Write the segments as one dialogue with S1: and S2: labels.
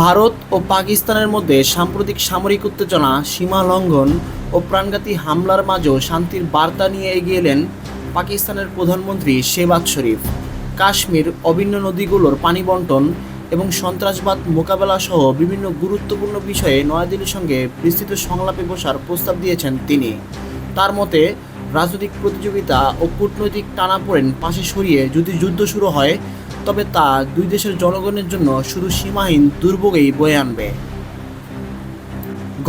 S1: ভারত ও পাকিস্তানের মধ্যে সাম্প্রতিক সামরিক উত্তেজনা, সীমা লঙ্ঘন ও প্রাণঘাতী হামলার মাঝেও শান্তির বার্তা নিয়ে এগিয়ে এলেন পাকিস্তানের প্রধানমন্ত্রী শেবাজ শরীফ। কাশ্মীর অভিন্ন নদীগুলোর পানি বন্টন এবং সন্ত্রাসবাদ মোকাবেলা সহ বিভিন্ন গুরুত্বপূর্ণ বিষয়ে নয়াদিল্লির সঙ্গে বিস্তৃত সংলাপে বসার প্রস্তাব দিয়েছেন তিনি। তার মতে রাজনৈতিক প্রতিযোগিতা ও কূটনৈতিক টানাপোড়েন পাশে সরিয়ে যদি যুদ্ধ শুরু হয়, তবে তা দুই দেশের জনগণের জন্য শুধু সীমাহীন দুর্ভোগেই বয়ে আনবে।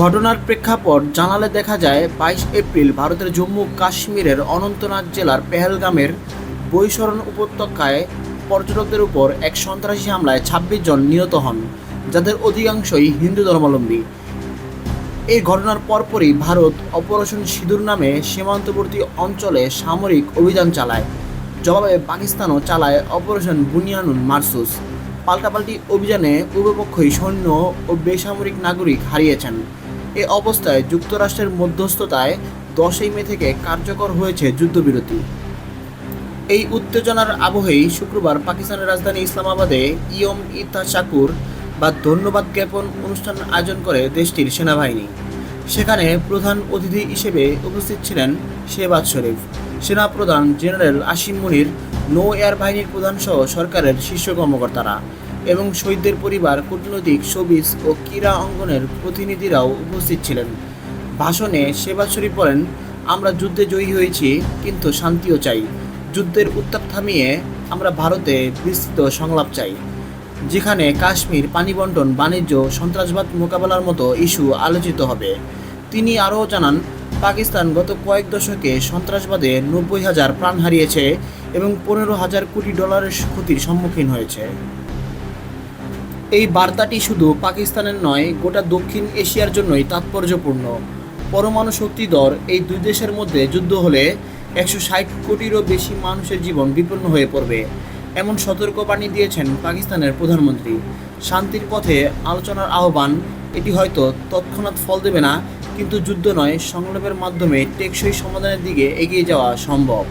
S1: ঘটনার প্রেক্ষাপট জানালে দেখা যায়, বাইশ এপ্রিল ভারতের জম্মু কাশ্মীরের অনন্তনাগ জেলার পেহেলগামের বৈশরণ উপত্যকায় পর্যটকদের উপর এক সন্ত্রাসী হামলায় ছাব্বিশ জন নিহত হন, যাদের অধিকাংশই হিন্দু ধর্মাবলম্বী। এই ঘটনার পরপরই ভারত অপারেশন সিঁদুর নামে সীমান্তবর্তী অঞ্চলে সামরিক অভিযান চালায়। জবাবে পাকিস্তানও চালায় অপারেশন বুনিয়ানুন মারসুস। পাল্টাপাল্টি অভিযানে উভয়পক্ষই সৈন্য ও বেসামরিক নাগরিক হারিয়েছেন। এ অবস্থায় যুক্তরাষ্ট্রের মধ্যস্থতায় দশই মে থেকে কার্যকর হয়েছে যুদ্ধবিরতি। এই উত্তেজনার আবহেই শুক্রবার পাকিস্তানের রাজধানী ইসলামাবাদে ইয়ম ইতা শাকুর বা ধন্যবাদ জ্ঞাপন অনুষ্ঠান আয়োজন করে দেশটির সেনাবাহিনী। সেখানে প্রধান অতিথি হিসেবে উপস্থিত ছিলেন শেহবাজ শরীফ। সেনাপ্রধান জেনারেল আসিম মুনির, নৌ এয়ার বাহিনীর প্রধান সহ সরকারের শীর্ষ কর্মকর্তারা এবং শহীদদের পরিবার, কূটনৈতিক সবিজ ও ক্রীড়া অঙ্গনের প্রতিনিধিরাও উপস্থিত ছিলেন। ভাষণে শেবাজ শরীফ বলেন, আমরা যুদ্ধে জয়ী হয়েছি, কিন্তু শান্তিও চাই। যুদ্ধের উত্তাপ থামিয়ে আমরা ভারতে বিস্তৃত সংলাপ চাই। যেখানে কাশ্মীর পানি বন্টন বাণিজ্য, সন্ত্রাসবাদ মোকাবেলার মতো ইস্যু আলোচিত হবে। তিনি আরও জানান, পাকিস্তান গত কয়েক দশকে সন্ত্রাসবাদে নব্বই হাজার প্রাণ হারিয়েছে এবং পনেরো হাজার কোটি ডলারের ক্ষতির সম্মুখীন হয়েছে। এই বার্তাটি শুধু পাকিস্তানের নয়, গোটা দক্ষিণ এশিয়ার জন্যই তাৎপর্যপূর্ণ। পরমাণু শক্তিধর এই দুই দেশের মধ্যে যুদ্ধ হলে একশো ষাট কোটিরও বেশি মানুষের জীবন বিপন্ন হয়ে পড়বে। এমন সতর্কবাণী দিয়েছেন পাকিস্তানের প্রধানমন্ত্রী। শান্তির পথে আলোচনার আহ্বান, এটি হয়তো তৎক্ষণাৎ ফল দেবে না, কিন্তু যুদ্ধ নয়, সংলাপের মাধ্যমে টেকসই সমাধানের দিকে এগিয়ে যাওয়া সম্ভব।